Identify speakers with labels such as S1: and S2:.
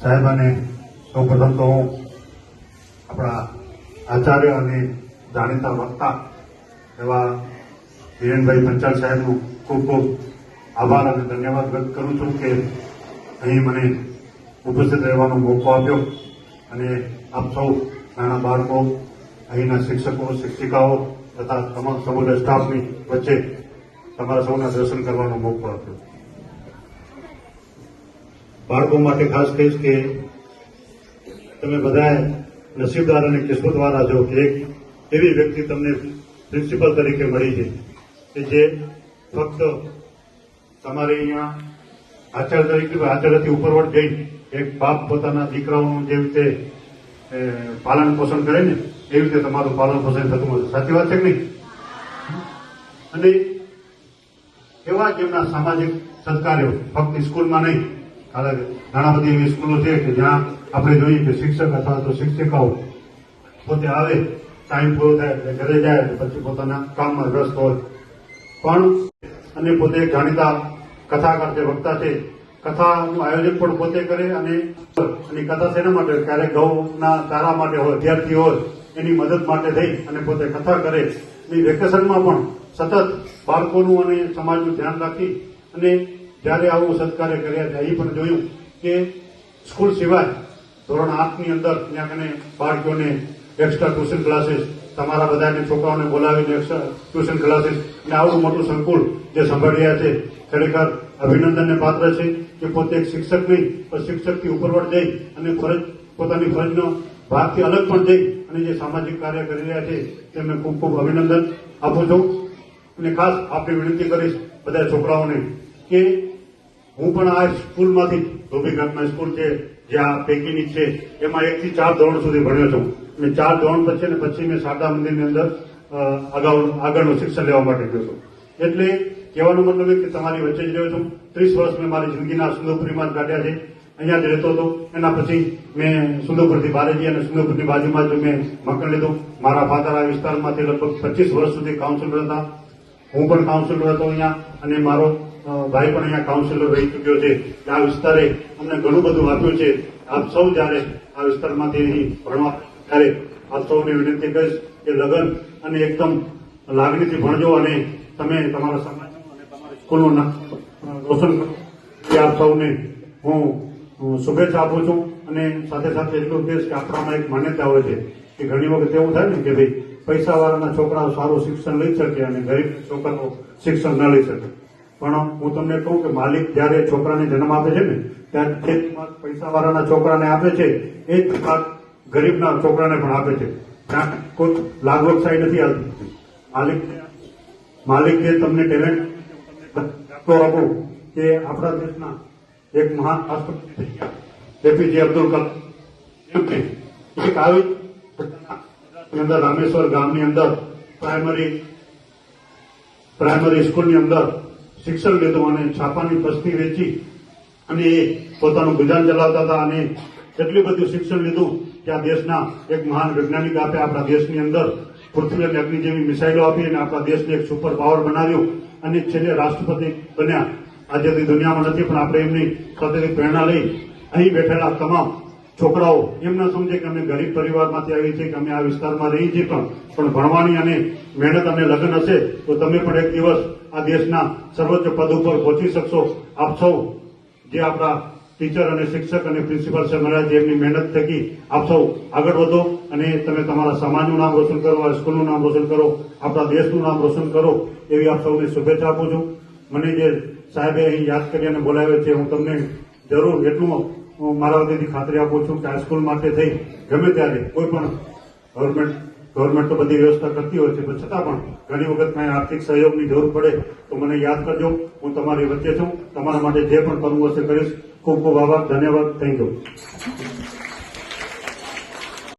S1: સાહેબાને સૌ પ્રથમ તો હું આપણા આચાર્ય અને જાણીતા વક્તા એવા હિરેનભાઈ પંચાલ સાહેબનું ખૂબ ખૂબ આભાર અને ધન્યવાદ વ્યક્ત કરું છું કે અહીં મને ઉપસ્થિત રહેવાનો મોકો આપ્યો અને આપ સૌ નાના બાળકો, અહીંના શિક્ષકો, શિક્ષિકાઓ તથા તમામ સમગ્ર સ્ટાફની વચ્ચે તમારા સૌના દર્શન કરવાનો મોકો આપ્યો. બાળકો માટે ખાસ કહીશ કે તમે બધાએ નસીબદાર અને કિસ્મતવાળા છો કે એક એવી વ્યક્તિ તમને પ્રિન્સિપલ તરીકે મળી છે કે જે ફક્ત તમારે અહીંયા આચાર્ય તરીકે આચાર્યથી ઉપરવટ જઈ એક બાપ પોતાના દીકરાઓનું જે રીતે પાલન પોષણ કરે ને એવી રીતે તમારું પાલન પોષણ થતું હશે સાચી વાત છે કે નહીં? અને એવા જ એમના સામાજિક સત્કાર્યો ફક્ત સ્કૂલમાં નહીં ઘણા બધી એવી સ્કૂલો છે કે જ્યાં આપણે જોઈએ કે શિક્ષક અથવા તો શિક્ષિકાઓ પોતે આવે ટાઈમ પૂરો થાય એટલે ઘરે જાય પછી પોતાના કામમાં વ્યસ્ત હોય. પણ અને પોતે જાણીતા કથાકાર જે વક્તા છે, કથાનું આયોજન પણ પોતે કરે અને એની કથા શેના માટે ક્યારેક ઘઉંના ચારા માટે હોય વિદ્યાર્થી હોય, એની મદદ માટે થઈ અને પોતે કથા કરે. એ વેકેશનમાં પણ સતત બાળકોનું અને સમાજનું ધ્યાન રાખી અને જ્યારે આવું સત્કાર્ય કર્યા છે, એ પણ જોયું કે સ્કૂલ સિવાય ધોરણ આઠની અંદર ત્યાં કને બાળકોને એક્સ્ટ્રા ટ્યુશન ક્લાસીસ તમારા બધાને છોકરાઓને બોલાવીને એક્સ્ટ્રા ટ્યુશન ક્લાસીસ અને આવડું મોટું સંકુલ જે સંભાળી રહ્યા છે, ખરેખર અભિનંદનને પાત્ર છે કે પોતે એક શિક્ષક નહીં, પણ શિક્ષકથી ઉપરવટ જઈ અને ફરજ, પોતાની ફરજનો ભાગથી અલગ પણ જઈ અને જે સામાજિક કાર્ય કરી રહ્યા છે, તેમને ખૂબ ખૂબ અભિનંદન આપું છું. અને ખાસ આપણે વિનંતી કરીશ બધા છોકરાઓને કે હું પણ આ સ્કૂલમાંથી ધોબીઘાટમાં સ્કૂલ છે, જે આ પૈકીની છે, એમાં એકથી ચાર ધોરણ સુધી ભણ્યો છું. અને ચાર ધોરણ પછી અને પછી મેં શારદા મંદિરની અંદર અગાઉ, આગળનું શિક્ષણ લેવા માટે ગયો છું. એટલે કહેવાનો મતલબ કે તમારી વચ્ચે જ રહ્યો છું. ત્રીસ વર્ષ મેં મારી જિંદગીના સુંદરપુરીમાં જ કાઢ્યા છે. અહીંયા જ રહેતો હતો. એના પછી મેં સુંદરપુરથી બહાર જઈ અને સુંદરપુરની બાજુમાં જ મેં મકાન લીધું. મારા ફાધર આ વિસ્તારમાંથી લગભગ પચીસ વર્ષ સુધી કાઉન્સિલર હતા. હું પણ કાઉન્સિલર હતો અહીંયા. અને મારો ભાઈ પણ અહીંયા કાઉન્સિલર રહી ચૂક્યો છે. આ વિસ્તારે અમને ઘણું બધું આપ્યું છે. આપ સૌ જ્યારે આ વિસ્તારમાંથી અહીં ભણવા ત્યારે આપ સૌને વિનંતી કરીશ કે લગન અને એકદમ લાગણીથી ભણજો અને તમે તમારા સમાજનું અને તમારી રોશન કરો. એ આપ સૌને હું શુભેચ્છા આપું છું અને સાથે સાથે એટલું કહીશ કે આપણામાં એક માન્યતા હોય છે કે ઘણી વખત એવું થાય ને કે ભાઈ પૈસાવાળાના છોકરાઓ સારું શિક્ષણ લઈ શકે અને ગરીબ છોકરાઓ શિક્ષણ ન લઈ શકે. પણ હું તમને કહું કે માલિક જ્યારે છોકરાને જન્મ આપે છે ને, ત્યારે જ ભાગ પૈસાવાળાના છોકરાને આપે છે, એ જ ભાગ ગરીબના છોકરાને પણ આપે છે. ત્યાં કોઈ લાગવગ સાઈ નથી આવતી માલિક માલિક જે તમને ટેલેન્ટ દાખલો આપું કે આપણા દેશના એક મહાન રાષ્ટ્રપતિ એપીજે અબ્દુલ કલામ. એક રામેશ્વર ગામની અંદર પ્રાઇમરી પ્રાઇમરી સ્કૂલની અંદર શિક્ષણ લીધું અને છાપાની પસ્તી વેચી અને એ પોતાનું ગુજરાન ચલાવતા હતા અને એટલું બધું શિક્ષણ લીધું કે આ દેશના એક મહાન વૈજ્ઞાનિક આપે આપણા દેશની અંદર પૃથ્વી અને અગ્નિ જેવી મિસાઇલો આપી અને આપણા દેશને એક સુપર પાવર બનાવ્યું. અને છેલ્લે રાષ્ટ્રપતિ બન્યા. આજે દુનિયામાં નથી, પણ આપણે એમની સાથે પ્રેરણા લઈ અહીં બેઠેલા તમામ છોકરાઓ એમ ન સમજે કે અમે ગરીબ પરિવારમાંથી આવીએ છીએ, કે અમે આ વિસ્તારમાં રહીએ છીએ પણ પણ ભણવાની અને મહેનત અને લગ્ન હશે, તો તમે પણ એક દિવસ આ દેશના સર્વોચ્ચ પદ ઉપર પહોંચી શકશો. આપ સૌ, જે આપણા ટીચર અને શિક્ષક અને પ્રિન્સિપાલ મળ્યા છે એમની મહેનત થકી, આપ સૌ આગળ વધો અને તમે તમારા સમાજનું નામ રોશન કરો, આ સ્કૂલનું નામ રોશન કરો, આપણા દેશનું નામ રોશન કરો, એવી આપ સૌને શુભેચ્છા આપું છું. મને જે સાહેબે અહીં યાદ કરી અને બોલાવ્યો છે, હું તમને જરૂર એટલું હું મારા વતીથી ખાતરી આપું છું કે હાઈસ્કૂલ સ્કૂલ માટે થઈ, ગમે ત્યારે, કોઈ પણ ગવર્મેન્ટ ગવર્મેન્ટ તો બધી વ્યવસ્થા કરતી હોય છે, પણ છતાં પણ ઘણી વખત કાંઈ આર્થિક સહયોગની જરૂર પડે, તો મને યાદ કરજો, હું તમારી વચ્ચે છું, તમારા માટે જે પણ કરવું હશે કરીશ, ખૂબ ખૂબ આભાર, ધન્યવાદ, થેન્ક યુ.